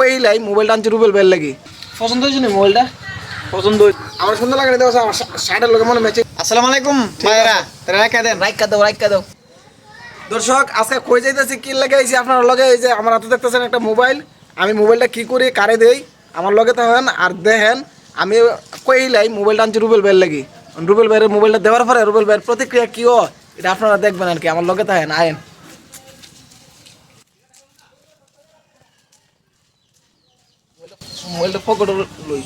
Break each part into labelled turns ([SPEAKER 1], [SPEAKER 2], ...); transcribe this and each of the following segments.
[SPEAKER 1] কইলাই মোবাইলটা আনছি রুবেল বেল লাগি। পছন্দ হয়েছে না মোবাইলটা?
[SPEAKER 2] পছন্দ
[SPEAKER 1] আমার সুন্দর লাগে দেখো আমার শার্টের লোকে মনে ম্যাচিং।
[SPEAKER 2] আসসালামু আলাইকুম ভাইরা তারা রেখে দেন।
[SPEAKER 1] রাইকা দাও রাইকা দাও। দর্শক আজকে কই যাইতেছি কি লাগে আইছি আপনার লগে এই যে আমার হাতে দেখতেছেন একটা মোবাইল। আমি মোবাইলটা কি করি কারে দেই আমার লগে থাকেন আর দেখেন আমি কইলাই মোবাইলটা আনছি রুবেল বেল লাগি। রুবেল ভাইয়ের মোবাইলটা দেওয়ার পরে রুবেল ভাইয়ের প্রতিক্রিয়া কি এটা আপনারা দেখবেন আর কি আমার লগে থাকেন আয়েন। মোবাইলটা পকেটে লই।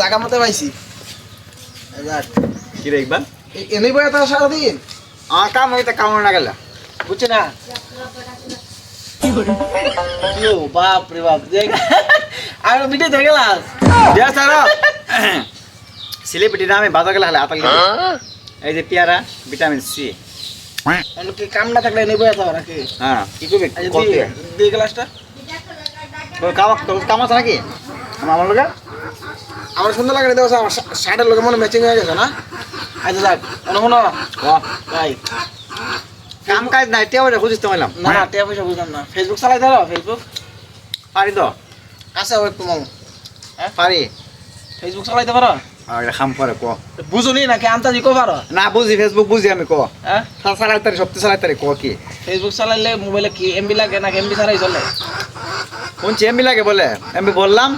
[SPEAKER 1] জায়গা মতো পাইছি।
[SPEAKER 2] কি রে ইকবাল?
[SPEAKER 1] এনেই বই তো সারাদিন।
[SPEAKER 2] আমার কাম হইতে কাম না গেল।
[SPEAKER 1] বুঝছে না। ইয়ো, বাপ রে বাপ দেখ। আর মিটে ধরে
[SPEAKER 2] নামে বাজার গেলে হালে আতাল এই যে পেয়ারা ভিটামিন সি।
[SPEAKER 1] অন্য কি কাম না থাকলে এনেই বই তো নাকি?
[SPEAKER 2] হ্যাঁ কি করবি?
[SPEAKER 1] দিয়ে গ্লাসটা।
[SPEAKER 2] কাম আছে নাকি? আমার লোকে
[SPEAKER 1] আমার সুন্দর লাগে দেখো আমার শার্টের লোকে মনে ম্যাচিং হয়ে গেছে না? আচ্ছা যাক
[SPEAKER 2] ও।
[SPEAKER 1] ভাই।
[SPEAKER 2] কাম কাজ নাই টিয়া বলে খুঁজিস তো
[SPEAKER 1] না না টিয়া পয়সা বুঝলাম না। ফেসবুক চালাই ধরো ফেসবুক
[SPEAKER 2] পারি তো।
[SPEAKER 1] আছে একটু মামু
[SPEAKER 2] পারি।
[SPEAKER 1] ফেসবুক চালাইতে পারো?
[SPEAKER 2] খাম করে ক।
[SPEAKER 1] বুঝুনি নাকি আন্তাজি কো পারো?
[SPEAKER 2] না বুঝি ফেসবুক বুঝি আমি ক।
[SPEAKER 1] হ্যাঁ
[SPEAKER 2] চালাই তারি সপ্তাহে চালাই তারি ক কি?
[SPEAKER 1] ফেসবুক চালাইলে মোবাইলে কি এমবি লাগে নাকি এমবি ছাড়াই চলে?
[SPEAKER 2] শুনছি এমবি লাগে বলে? এমবি বললাম।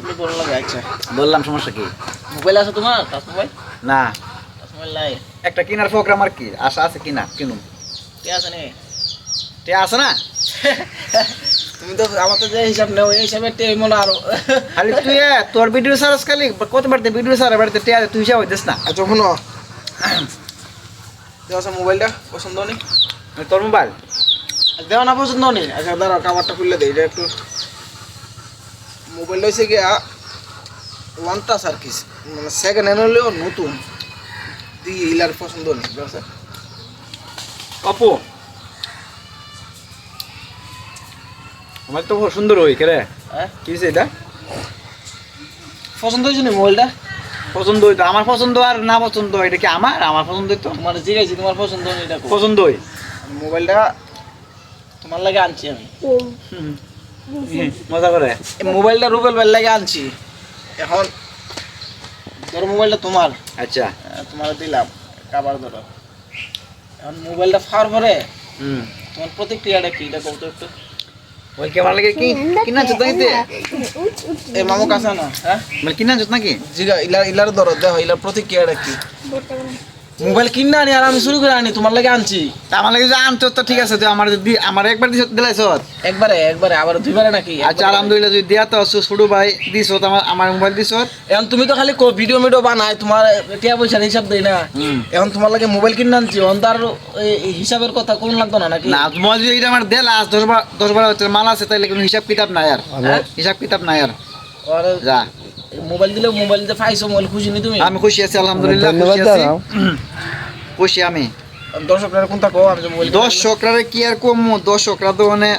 [SPEAKER 1] এমবি লাগে আচ্ছা।
[SPEAKER 2] বললাম সমস্যা কি?
[SPEAKER 1] মোবাইল আছে তোমার? Touch mobile?
[SPEAKER 2] না।
[SPEAKER 1] টাচ মোবাইল নাই।
[SPEAKER 2] একটা কিনার প্রোগ্রাম আর কি? আশা আছে কিনা? কিনুম।
[SPEAKER 1] কে আছে নি
[SPEAKER 2] আছে না?
[SPEAKER 1] তুমি তো যে হিসাব নেও এই হিসাবে তে মনে আরও।
[SPEAKER 2] খালি তুই তোর ভিডিও সার্চ খালি কত বাড়তে ভিডিও সার বাড়তে তুই হিসাব হইতেস না।
[SPEAKER 1] আচ্ছা শুনো। দেওয়া মোবাইলটা পছন্দ নেই
[SPEAKER 2] তোর মোবাইল?
[SPEAKER 1] দেওয়া না পছন্দ নেই আচ্ছা দাঁড়াও কাভারটা খুললে দেই এটা একটু। মোবাইল হয়েছে গিয়া ওয়ান টাচ আর কি মানে সেকেন্ড হ্যান্ড হলেও নতুন। দিয়ে ইলার পছন্দ নেই?
[SPEAKER 2] অপু আমার তো খুব সুন্দর হই কে
[SPEAKER 1] হ্যাঁ?
[SPEAKER 2] কি হয়েছে এটা?
[SPEAKER 1] পছন্দ হয়েছে না মোবাইলটা?
[SPEAKER 2] পছন্দ হইতো। আমার পছন্দ আর না পছন্দ এটা কি আমার? আমার পছন্দ হইতো?
[SPEAKER 1] তোমার জিগাইছি তোমার পছন্দ এটা
[SPEAKER 2] পছন্দ হই।
[SPEAKER 1] মোবাইলটা তোমার লাগে আনছি আমি।
[SPEAKER 2] মজা করে।
[SPEAKER 1] এই মোবাইলটা রুবেল ভাইয়ের লাগে আনছি। এখন ধরো মোবাইলটা তোমার।
[SPEAKER 2] আচ্ছা।
[SPEAKER 1] তোমার দিলাম কাবার ধরো। এখন মোবাইলটা ফার পরে
[SPEAKER 2] হুম।
[SPEAKER 1] তোমার প্রতিক্রিয়াটা কি এটা কত একটু।
[SPEAKER 2] বল কেমন লাগে কি? কিনা চুত নাকি
[SPEAKER 1] এই মামু কাছে না হ্যাঁ?
[SPEAKER 2] বল কিনা চুত নাকি?
[SPEAKER 1] জিগা ইলার ইলার দরদ দেখো ইলার প্রতিক্রিয়াটা কি? মোবাইল কিনে আনি আর আমি শুরু করে আনি তোমার লাগে আনছি।
[SPEAKER 2] আমার লাগে যে আনতো তো ঠিক আছে তুই আমার যদি আমার একবার দিছ দিলাইছ
[SPEAKER 1] একবারে একবারে আবার দুইবারে নাকি?
[SPEAKER 2] আচ্ছা আলহামদুলিল্লাহ যদি দিয়া তো ছোটো ভাই দিছ আমার আমার মোবাইল দিছ?
[SPEAKER 1] এখন তুমি তো খালি ভিডিও মিডিও বানাই তোমার টিয়া পয়সার হিসাব দেই না। এখন তোমার লাগে মোবাইল কিনে আনছি এখন তার হিসাবের কথা কোন লাগতো না নাকি?
[SPEAKER 2] না মই যদি এটা আমার দেলা দশ বার দশ বার মাল আছে তাইলে কোনো হিসাব কিতাব নাই আর।
[SPEAKER 1] হ্যাঁ?
[SPEAKER 2] হিসাব কিতাব নাই আর যা।
[SPEAKER 1] মোবাইল দিলে মোবাইল দিতে পাইছো মোবাইল খুশি নি তুমি?
[SPEAKER 2] আমি খুশি আছি আলহামদুলিল্লাহ খুশি আছি। খুশি আমি।
[SPEAKER 1] দর্শকরা কোনটা কো আমি মোবাইল
[SPEAKER 2] দর্শকরা কি আর কম? দর্শকরা তো মানে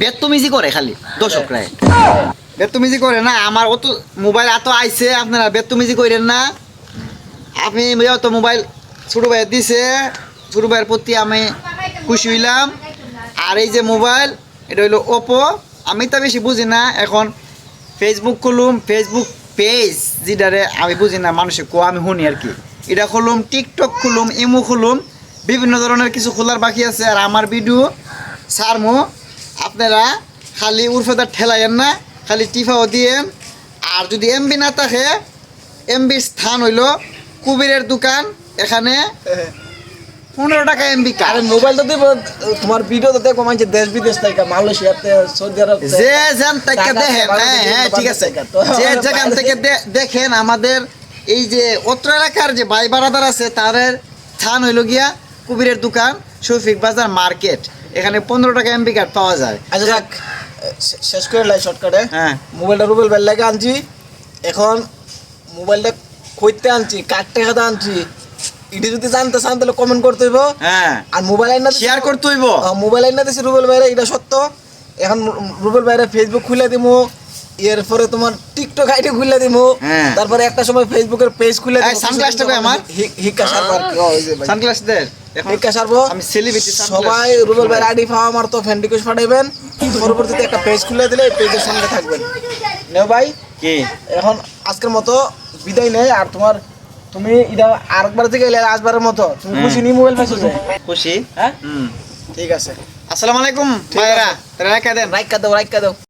[SPEAKER 2] বেতমিজি করে খালি দর্শকরা বেতমিজি করে না আমার অত মোবাইল এত আইছে আপনারা বেতমিজি করেন না। আপনি তো মোবাইল ছোটো ভাইয়ের দিছে ছোটো ভাইয়ের প্রতি আমি খুশি হইলাম। আর এই যে মোবাইল এটা হইল ওপো আমি তো বেশি বুঝি না এখন ফেসবুক খুলুম ফেসবুক পেজ যেটারে আমি বুঝি না, মানুষে কো, আমি শুনি আর কি। এটা খুলুম টিকটক খুলুম, ইমো খুলুম, বিভিন্ন ধরনের কিছু খোলার বাকি আছে। আর আমার ভিডিও সারমো, আপনারা খালি উর্ফেদার ঠেলাইয়েন না, খালি টিফাও দিয়েন। আর যদি এমবি না থাকে, এমবির স্থান হইল কুবিরের দোকান, এখানে পনেরো টাকা এমবি
[SPEAKER 1] আরে মোবাইল তো দেব তোমার ভিডিও তো দেখো মানছে দেশ বিদেশ থেকে মালয়েশিয়াতে সৌদি আরব
[SPEAKER 2] যে যেন থেকে দেখেন হ্যাঁ হ্যাঁ ঠিক আছে। যে যেখান থেকে দেখেন আমাদের এই যে অত্র এলাকার যে ভাই বারাদার আছে তাদের স্থান হইল গিয়া কুবিরের দোকান শফিক বাজার মার্কেট। এখানে পনেরো টাকা এমবি কার্ড পাওয়া যায়।
[SPEAKER 1] আচ্ছা শেষ করে লাই শর্টকাটে
[SPEAKER 2] হ্যাঁ।
[SPEAKER 1] মোবাইলটা রুবেল বেল লাগে আনছি। এখন মোবাইলটা কইতে আনছি কাটতে খাতে আনছি। এটি যদি জানতে চান তাহলে কমেন্ট করতে হইব।
[SPEAKER 2] হ্যাঁ।
[SPEAKER 1] আর মোবাইল আইনা
[SPEAKER 2] শেয়ার করতে হইব।
[SPEAKER 1] মোবাইল আইনা দিছি রুবেল ভাইরে এটা সত্য। এখন রুবেল ভাইরে ফেসবুক খুলে দিমু। এরপরে তোমার টিকটক আইডি খুলে দিমু।
[SPEAKER 2] হ্যাঁ।
[SPEAKER 1] তারপরে একটা সময় ফেসবুকের পেজ খুলে
[SPEAKER 2] সানগ্লাসটা কই আমার?
[SPEAKER 1] ভাই।
[SPEAKER 2] সানগ্লাস এখন
[SPEAKER 1] সারবো।
[SPEAKER 2] আমি সেলিব্রিটি
[SPEAKER 1] সবাই রুবেল ভাই আইডি পাওয়া আমার তো ফ্রেন্ড রিকোয়েস্ট পাঠাইবেন। পরবর্তীতে একটা পেজ খুলে দিলে এই পেজের সঙ্গে থাকবেন। নেও ভাই।
[SPEAKER 2] কি?
[SPEAKER 1] এখন আজকের মতো বিদায় নেই। আর তোমার তুমি এটা আরেকবার থেকে এলে আসবারের মতো। তুমি। খুশি নি মোবাইল পাইছো যে?
[SPEAKER 2] খুশি?
[SPEAKER 1] হ্যাঁ? ঠিক আছে।
[SPEAKER 2] আসসালামু আলাইকুম ভাইরা রাইকা দেন।
[SPEAKER 1] রাইকা দাও রাইকা দাও।